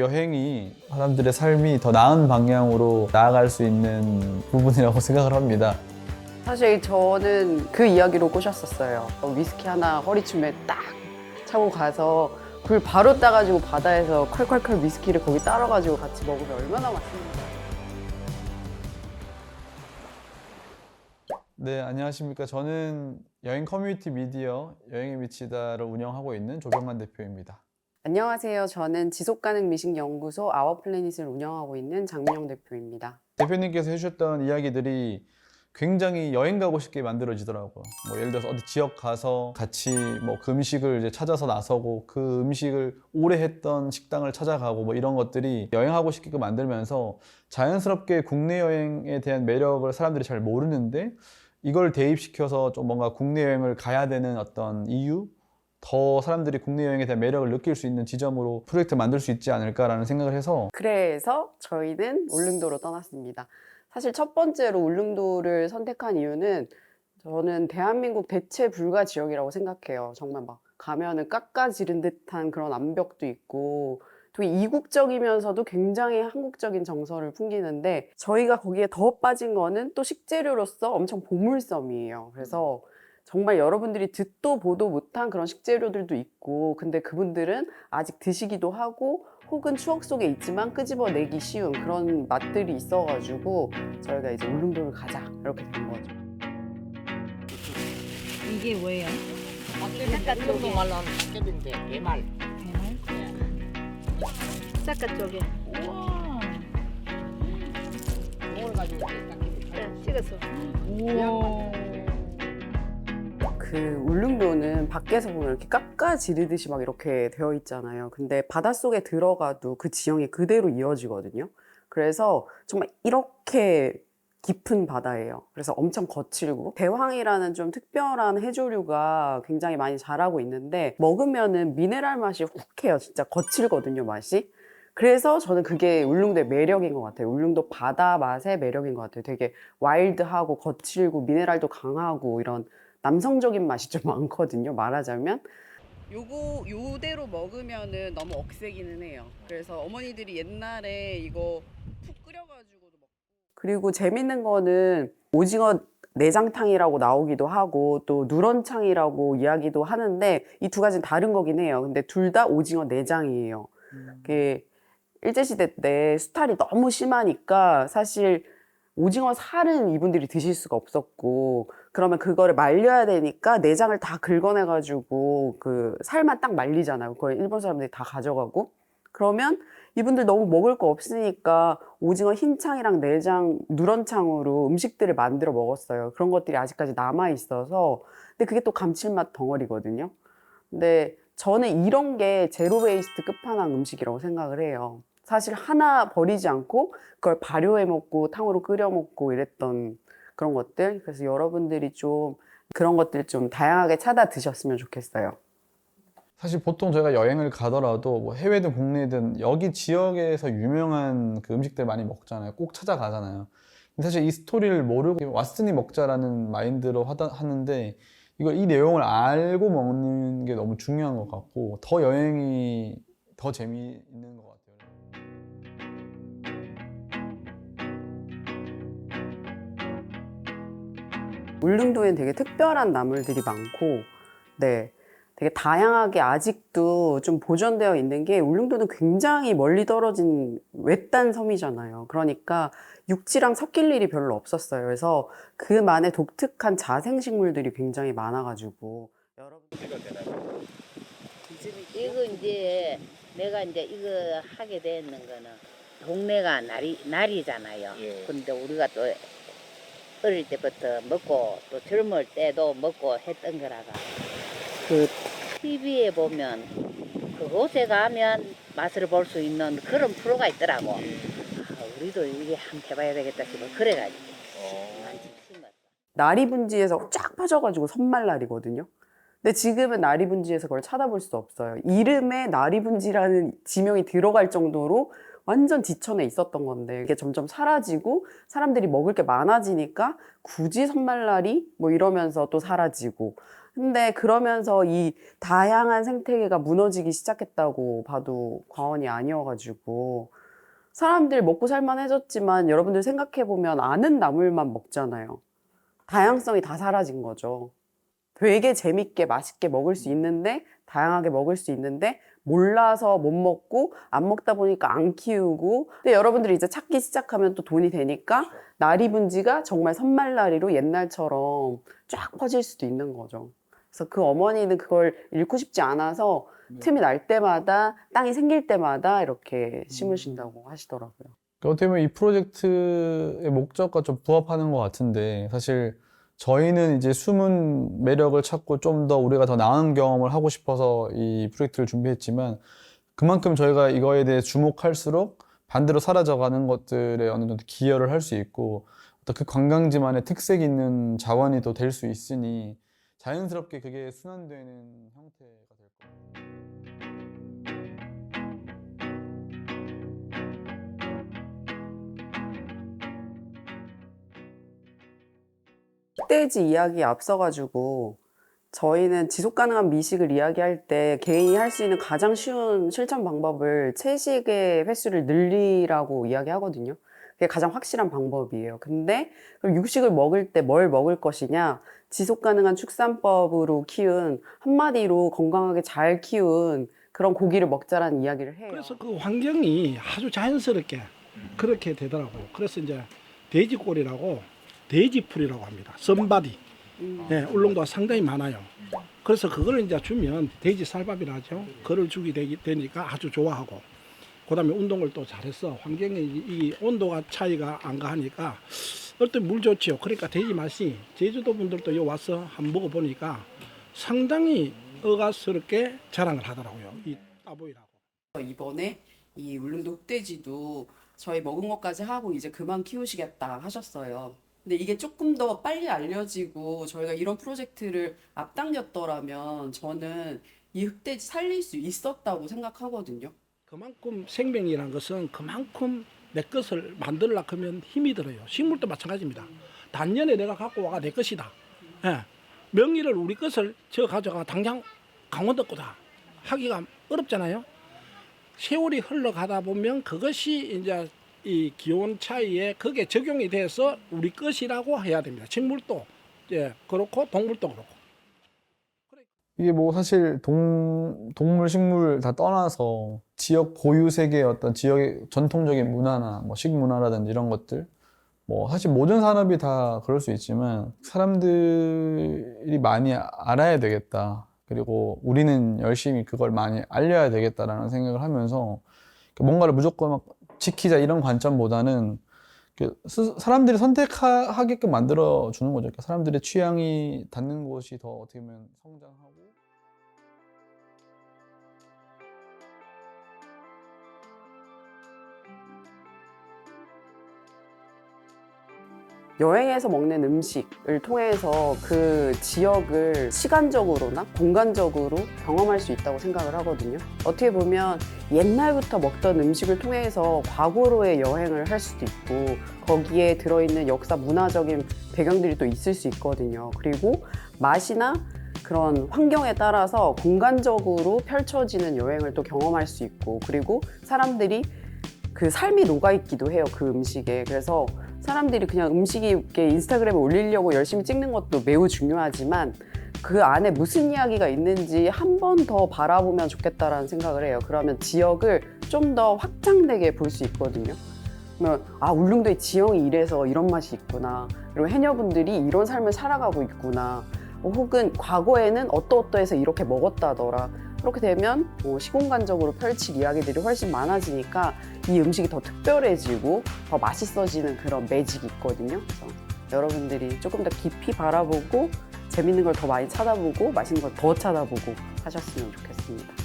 여행이 사람들의 삶이 더 나은 방향으로 나아갈 수 있는 부분이라고 생각을 합니다. 사실 저는 그 이야기로 꼬셨었어요. 위스키 하나 허리춤에 딱 차고 가서 굴 바로 따가지고 바다에서 콸콸콸 위스키를 거기 따라가지고 같이 먹으면 얼마나 맛있는지. 네, 안녕하십니까. 저는 여행 커뮤니티 미디어 여행에 미치다를 운영하고 있는 조병만 대표입니다. 안녕하세요. 저는 지속가능 미식 연구소 아워플래닛을 운영하고 있는 장민영 대표입니다. 대표님께서 해주셨던 이야기들이 굉장히 여행 가고 싶게 만들어지더라고요. 뭐 예를 들어서 어디 지역 가서 같이 뭐 그 음식을 이제 찾아서 나서고 그 음식을 오래 했던 식당을 찾아가고 뭐 이런 것들이 여행하고 싶게끔 만들면서 자연스럽게 국내 여행에 대한 매력을 사람들이 잘 모르는데 이걸 대입시켜서 좀 뭔가 국내 여행을 가야 되는 어떤 이유 더 사람들이 국내 여행에 대한 매력을 느낄 수 있는 지점으로 프로젝트 만들 수 있지 않을까라는 생각을 해서 그래서 저희는 울릉도로 떠났습니다. 사실 첫 번째로 울릉도를 선택한 이유는 저는 대한민국 대체 불가 지역이라고 생각해요. 정말 막 가면은 깎아지른 듯한 그런 암벽도 있고 되게 이국적이면서도 굉장히 한국적인 정서를 풍기는데 저희가 거기에 더 빠진 거는 또 식재료로서 엄청 보물섬이에요. 그래서 정말 여러분들이 듣도 보도 못한 그런 식재료들도 있고 근데 그분들은 아직 드시기도 하고 혹은 추억 속에 있지만 끄집어내기 쉬운 그런 맛들이 있어가지고 저희가 이제 울릉도를 가자 이렇게 된 거죠. 이게 뭐예요? 깎아 쪽에 말로 하면 깎아인데 예말 대말? 싹가 쪽에. 우와. 그걸 가지고 깎아인데 자, 찍었어. 우와. 그 울릉도는 밖에서 보면 이렇게 깎아지르듯이 막 이렇게 되어 있잖아요. 근데 바닷속에 들어가도 그 지형이 그대로 이어지거든요. 그래서 정말 이렇게 깊은 바다예요. 그래서 엄청 거칠고 대황이라는 좀 특별한 해조류가 굉장히 많이 자라고 있는데 먹으면은 미네랄 맛이 훅 해요. 진짜 거칠거든요, 맛이. 그래서 저는 그게 울릉도의 매력인 것 같아요. 울릉도 바다 맛의 매력인 것 같아요. 되게 와일드하고 거칠고 미네랄도 강하고 이런 남성적인 맛이 좀 많거든요. 말하자면. 요거 요대로 먹으면은 너무 억세기는 해요. 그래서 어머니들이 옛날에 이거 푹 끓여가지고도 먹고. 그리고 재밌는 거는 오징어 내장탕이라고 나오기도 하고 또 누런창이라고 이야기도 하는데 이 두 가지는 다른 거긴 해요. 근데 둘 다 오징어 내장이에요. 그게 일제시대 때 수탈이 너무 심하니까 사실 오징어 살은 이분들이 드실 수가 없었고 그러면 그거를 말려야 되니까 내장을 다 긁어내 가지고 그 살만 딱 말리잖아요. 그걸 일본 사람들이 다 가져가고 그러면 이분들 너무 먹을 거 없으니까 오징어 흰창이랑 내장 누런창으로 음식들을 만들어 먹었어요. 그런 것들이 아직까지 남아 있어서 근데 그게 또 감칠맛 덩어리거든요. 근데 저는 이런 게 제로 베이스트 끝판왕 음식이라고 생각을 해요. 사실 하나 버리지 않고 그걸 발효해 먹고 탕으로 끓여 먹고 이랬던 그런 것들. 그래서 여러분들이 좀 그런 것들 좀 다양하게 찾아 드셨으면 좋겠어요. 사실 보통 저희가 여행을 가더라도 뭐 해외든 국내든 여기 지역에서 유명한 그 음식들 많이 먹잖아요. 꼭 찾아가잖아요. 사실 이 스토리를 모르고 왔으니 먹자라는 마인드로 하다, 하는데 이걸 이 내용을 알고 먹는 게 너무 중요한 것 같고 더 여행이 더 재미있는 것 같아요. 울릉도엔 되게 특별한 나물들이 많고, 네. 되게 다양하게 아직도 좀 보존되어 있는 게 울릉도는 굉장히 멀리 떨어진 외딴 섬이잖아요. 그러니까 육지랑 섞일 일이 별로 없었어요. 그래서 그만의 독특한 자생식물들이 굉장히 많아가지고 여러분 이거 이제 내가 이제 이거 하게 되는 거는 동네가 날이 날이잖아요. 근데 우리가 또 어릴 때부터 먹고 또 젊을 때도 먹고 했던 거라가 그 TV에 보면 그곳에 가면 맛을 볼 수 있는 그런 프로가 있더라고. 아, 우리도 이게 한번 해봐야 되겠다 싶어 그래가지고 많이 심었어. 나리 분지에서 쫙 빠져가지고 선말날이거든요. 근데 지금은 나리 분지에서 그걸 찾아볼 수 없어요. 이름에 나리 분지라는 지명이 들어갈 정도로 완전 지천에 있었던 건데 이게 점점 사라지고 사람들이 먹을 게 많아지니까 굳이 선말날이 뭐 이러면서 또 사라지고 근데 그러면서 이 다양한 생태계가 무너지기 시작했다고 봐도 과언이 아니어가지고 사람들 먹고 살만해졌지만 여러분들 생각해보면 아는 나물만 먹잖아요. 다양성이 다 사라진 거죠. 되게 재밌게 맛있게 먹을 수 있는데 다양하게 먹을 수 있는데 몰라서 못 먹고 안 먹다 보니까 안 키우고 근데 여러분들이 이제 찾기 시작하면 또 돈이 되니까 나리 분지가 정말 선말나리로 옛날처럼 쫙 퍼질 수도 있는 거죠. 그래서 그 어머니는 그걸 잃고 싶지 않아서 틈이 날 때마다 땅이 생길 때마다 이렇게 심으신다고 하시더라고요. 그러니까 어떻게 보면 이 프로젝트의 목적과 좀 부합하는 것 같은데 사실 저희는 이제 숨은 매력을 찾고 좀 더 우리가 더 나은 경험을 하고 싶어서 이 프로젝트를 준비했지만 그만큼 저희가 이거에 대해 주목할수록 반대로 사라져가는 것들에 어느 정도 기여를 할 수 있고 어떤 그 관광지만의 특색 있는 자원이 또 될 수 있으니 자연스럽게 그게 순환되는 형태가 될 거예요. 흑돼지 이야기 앞서가지고 저희는 지속 가능한 미식을 이야기할 때 개인이 할 수 있는 가장 쉬운 실천 방법을 채식의 횟수를 늘리라고 이야기하거든요. 그게 가장 확실한 방법이에요. 근데 그럼 육식을 먹을 때 뭘 먹을 것이냐? 지속 가능한 축산법으로 키운 한마디로 건강하게 잘 키운 그런 고기를 먹자라는 이야기를 해요. 그래서 그 환경이 아주 자연스럽게 그렇게 되더라고요. 그래서 이제 돼지꼬리라고 돼지풀이라고 합니다. 음. 예, 울릉도가 상당히 많아요. 그래서 그걸 이제 주면 돼지 쌀밥이라 하죠. 그걸 주게 되기, 되니까 아주 좋아하고. 그 다음에 운동을 또 잘해서 환경에 이, 이 온도가 차이가 안 가하니까 어떤 물 좋지요. 그러니까 돼지 맛이 제주도 분들도 여 와서 한번 먹어보니까 상당히 어가스럽게 자랑을 하더라고요. 이 따보이라고. 이번에 이 울릉도 흑돼지도 저희 먹은 것까지 하고 이제 그만 키우시겠다 하셨어요. 근데 이게 조금 더 빨리 알려지고 저희가 이런 프로젝트를 앞당겼더라면 저는 이 흑돼지 살릴 수 있었다고 생각하거든요. 그만큼 생명이라는 것은 그만큼 내 것을 만들려고 하면 힘이 들어요. 식물도 마찬가지입니다. 단년에 내가 갖고 와가 내 것이다. 예. 명의를 우리 것을 저 가져가 당장 강원도 거다 하기가 어렵잖아요. 세월이 흘러가다 보면 그것이 이제 이 기온 차이에 그게 적용이 돼서 우리 것이라고 해야 됩니다. 식물도 예 그렇고 동물도 그렇고. 이게 뭐 사실 동, 동물, 식물 다 떠나서 지역 고유 세계의 어떤 지역의 전통적인 문화나 뭐 식문화라든지 이런 것들 뭐 사실 모든 산업이 다 그럴 수 있지만 사람들이 많이 알아야 되겠다. 그리고 우리는 열심히 그걸 많이 알려야 되겠다라는 생각을 하면서 뭔가를 무조건 막 지키자 이런 관점보다는 그 스- 사람들이 선택하게끔 만들어 주는 거죠. 그러니까 사람들의 취향이 닿는 곳이 더 어떻게 보면 성장하고 여행에서 먹는 음식을 통해서 그 지역을 시간적으로나 공간적으로 경험할 수 있다고 생각을 하거든요. 어떻게 보면 옛날부터 먹던 음식을 통해서 과거로의 여행을 할 수도 있고 거기에 들어있는 역사 문화적인 배경들이 또 있을 수 있거든요. 그리고 맛이나 그런 환경에 따라서 공간적으로 펼쳐지는 여행을 또 경험할 수 있고 그리고 사람들이 그 삶이 녹아있기도 해요 그 음식에 그래서 사람들이 그냥 음식이 이렇게 인스타그램에 올리려고 열심히 찍는 것도 매우 중요하지만 그 안에 무슨 이야기가 있는지 한 번 더 바라보면 좋겠다라는 생각을 해요. 그러면 지역을 좀 더 확장되게 볼 수 있거든요. 그러면 아 울릉도의 지형이 이래서 이런 맛이 있구나. 그리고 해녀분들이 이런 삶을 살아가고 있구나. 어, 혹은 과거에는 어떠어떠해서 이렇게 먹었다더라 그렇게 되면 뭐 시공간적으로 펼칠 이야기들이 훨씬 많아지니까 이 음식이 더 특별해지고 더 맛있어지는 그런 매직이 있거든요. 그래서 여러분들이 조금 더 깊이 바라보고 재밌는 걸 더 많이 찾아보고 맛있는 걸 더 찾아보고 하셨으면 좋겠습니다.